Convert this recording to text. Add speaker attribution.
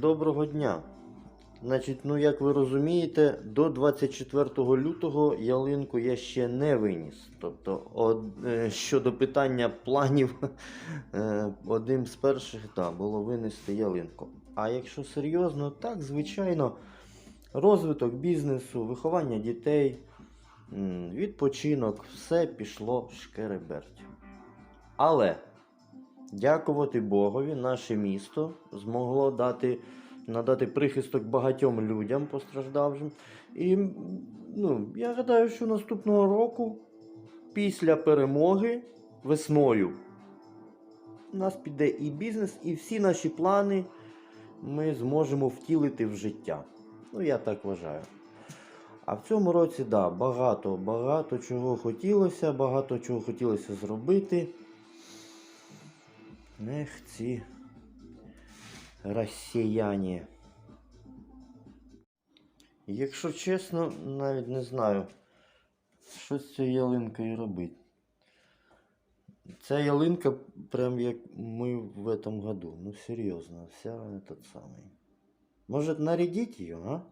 Speaker 1: доброго дня. Значить, ну як ви розумієте, до 24 лютого ялинку я ще не виніс. Тобто, од, е, щодо питання планів, е, одним з перших да, було винести ялинку. А якщо серйозно, так, звичайно, розвиток бізнесу, виховання дітей, відпочинок, все пішло шкереберть. Але Дякувати Богові, наше місто змогло дати, надати прихисток багатьом людям постраждавшим. І ну, я гадаю, що наступного року, після перемоги, весною, у нас піде і бізнес, і всі наші плани ми зможемо втілити в життя. Ну, я так вважаю. А в цьому році, да, багато, багато чого хотілося, багато чого хотілося зробити. Ех, ці росіяні. Якщо чесно, навіть не знаю, що з цією ялинкою робити. Ця ялинка, прям як ми в этом году. Ну серйозно, вся этот самий. Може нарядіть її, а?